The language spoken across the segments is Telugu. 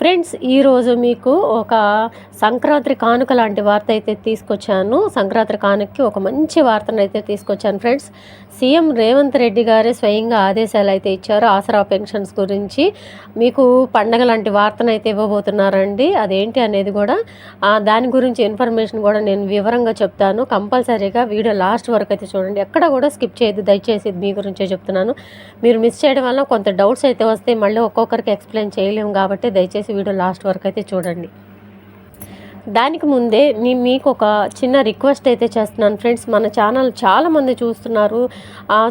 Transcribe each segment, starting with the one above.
ఫ్రెండ్స్ ఈరోజు మీకు ఒక సంక్రాంతి కానుక లాంటి వార్త అయితే తీసుకొచ్చాను. సంక్రాంతి కానుకకి ఒక మంచి వార్తను అయితే తీసుకొచ్చాను ఫ్రెండ్స్. సీఎం రేవంత్ రెడ్డి గారే స్వయంగా ఆదేశాలు అయితే ఇచ్చారు ఆసరా పెన్షన్స్ గురించి. మీకు పండగ లాంటి వార్తను అయితే ఇవ్వబోతున్నారండి. అదేంటి అనేది కూడా దాని గురించి ఇన్ఫర్మేషన్ కూడా నేను వివరంగా చెప్తాను. కంపల్సరీగా వీడియో లాస్ట్ వరకు అయితే చూడండి. ఎక్కడ కూడా స్కిప్ చేయదు దయచేసి మీ గురించే చెప్తున్నాను. మీరు మిస్ చేయడం వల్ల కొంత డౌట్స్ అయితే వస్తే మళ్ళీ ఒక్కొక్కరికి ఎక్స్ప్లెయిన్ చేయలేము కాబట్టి దయచేసి వీడియో లాస్ట్ వరకు అయితే చూడండి. దానికి ముందే నేను మీకు ఒక చిన్న రిక్వెస్ట్ అయితే చేస్తున్నాను ఫ్రెండ్స్. మన ఛానల్ చాలామంది చూస్తున్నారు.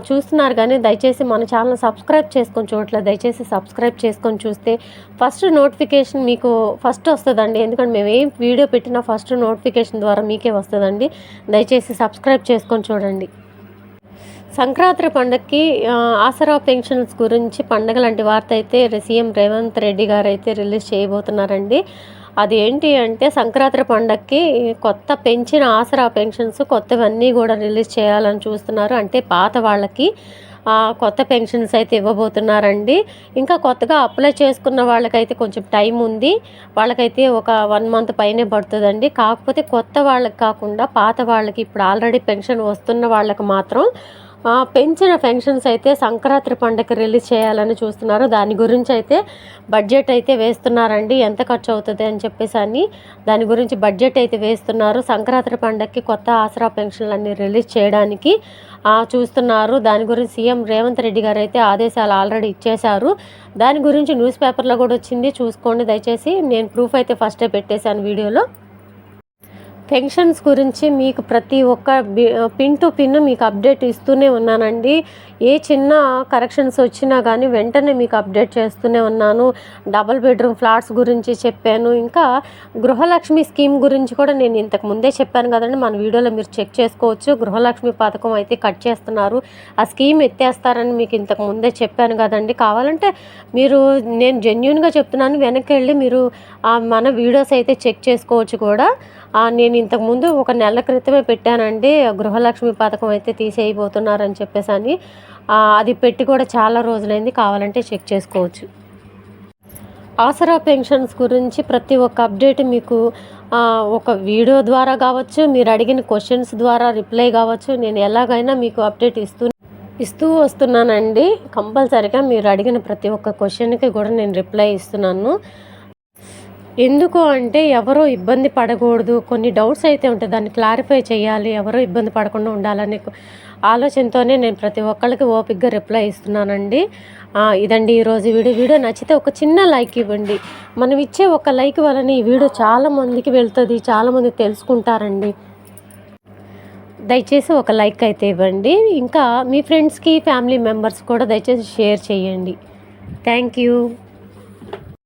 చూస్తున్నారు కానీ దయచేసి మన ఛానల్ సబ్స్క్రైబ్ చేసుకొని చూడట్లేదు. దయచేసి సబ్స్క్రైబ్ చేసుకొని చూస్తే ఫస్ట్ నోటిఫికేషన్ మీకు ఫస్ట్ వస్తుందండి. ఎందుకంటే మేము ఏం వీడియో పెట్టినా ఫస్ట్ నోటిఫికేషన్ ద్వారా మీకే వస్తుందండి. దయచేసి సబ్స్క్రైబ్ చేసుకొని చూడండి. సంక్రాంతి పండగకి ఆసరా పెన్షన్స్ గురించి పండగ లాంటి వార్త అయితే సీఎం రేవంత్ రెడ్డి గారు అయితే రిలీజ్ చేయబోతున్నారండి. అది ఏంటి అంటే సంక్రాంతి పండగకి కొత్త పెంచిన ఆసరా పెన్షన్స్ కొత్తవన్నీ కూడా రిలీజ్ చేయాలని చూస్తున్నారు. అంటే పాత వాళ్ళకి కొత్త పెన్షన్స్ అయితే ఇవ్వబోతున్నారండి. ఇంకా కొత్తగా అప్లై చేసుకున్న వాళ్ళకైతే కొంచెం టైం ఉంది. వాళ్ళకైతే ఒక వన్ మంత్ పైనే పడుతుందండి. కాకపోతే కొత్త వాళ్ళకి కాకుండా పాత వాళ్ళకి ఇప్పుడు ఆల్రెడీ పెన్షన్ వస్తున్న వాళ్ళకి మాత్రం పెంచిన పెన్షన్స్ అయితే సంక్రాంతి పండుగ రిలీజ్ చేయాలని చూస్తున్నారు. దాని గురించి అయితే బడ్జెట్ అయితే వేస్తున్నారండి. ఎంత ఖర్చు అవుతుంది అని చెప్పేసి అని దాని గురించి బడ్జెట్ అయితే వేస్తున్నారు. సంక్రాంతి పండగకి కొత్త ఆసరా పెన్షన్లు అన్ని రిలీజ్ చేయడానికి చూస్తున్నారు. దాని గురించి సీఎం రేవంత్ రెడ్డి గారు అయితే ఆదేశాలు ఆల్రెడీ ఇచ్చేశారు. దాని గురించి న్యూస్ పేపర్లో కూడా వచ్చింది. చూసుకోండి. దయచేసి నేను ప్రూఫ్ అయితే ఫస్టే పెట్టేశాను వీడియోలో. పెన్షన్స్ గురించి మీకు ప్రతి ఒక్క బి- పిన్ టు పిన్ మీకు అప్డేట్ ఇస్తూనే ఉన్నానండి. ఏ చిన్న కరెక్షన్స్ వచ్చినా కానీ వెంటనే మీకు అప్డేట్ చేస్తూనే ఉన్నాను. డబుల్ బెడ్రూమ్ ఫ్లాట్స్ గురించి చెప్పాను. ఇంకా గృహలక్ష్మి స్కీమ్ గురించి కూడా నేను ఇంతకు ముందే చెప్పాను కదండి. మన వీడియోలో మీరు చెక్ చేసుకోవచ్చు. గృహలక్ష్మి పథకం అయితే కట్ చేస్తున్నారు. ఆ స్కీమ్ ఎత్తేస్తారని మీకు ఇంతకు ముందే చెప్పాను కదండి. కావాలంటే మీరు నేను జెన్యున్గా చెప్తున్నాను. వెనక్కి వెళ్ళి మీరు మన వీడియోస్ అయితే చెక్ చేసుకోవచ్చు కూడా. నేను ఇంతకుముందు ఒక నెల క్రితమే పెట్టానండి. గృహలక్ష్మి పథకం అయితే తీసేయబోతున్నారని చెప్పేసి అని అది పెట్టి కూడా చాలా రోజులైంది కావాలంటే చెక్ చేసుకోవచ్చు. ఆసరా పెన్షన్స్ గురించి ప్రతి ఒక్క అప్డేట్ మీకు ఒక వీడియో ద్వారా కావచ్చు మీరు అడిగిన క్వశ్చన్స్ ద్వారా రిప్లై కావచ్చు నేను ఎలాగైనా మీకు అప్డేట్ ఇస్తూ ఇస్తూ వస్తున్నానండి. కంపల్సరిగా మీరు అడిగిన ప్రతి ఒక్క క్వశ్చన్కి కూడా నేను రిప్లై ఇస్తున్నాను. ఎందుకు అంటే ఎవరో ఇబ్బంది పడకూడదు. కొన్ని డౌట్స్ అయితే ఉంటాయి. దాన్ని క్లారిఫై చేయాలి. ఎవరో ఇబ్బంది పడకుండా ఉండాలనే ఆలోచనతోనే నేను ప్రతి ఒక్కరికి ఓపిక్గా రిప్లై ఇస్తున్నానండి. ఇదండి ఈరోజు వీడియో. వీడియో నచ్చితే ఒక చిన్న లైక్ ఇవ్వండి. మనం ఇచ్చే ఒక లైక్ వలన ఈ వీడియో చాలా మందికి వెళ్తుంది. చాలామంది తెలుసుకుంటారండి. దయచేసి ఒక లైక్ అయితే ఇవ్వండి. ఇంకా మీ ఫ్రెండ్స్కి ఫ్యామిలీ మెంబర్స్ కూడా దయచేసి షేర్ చేయండి. Thank you.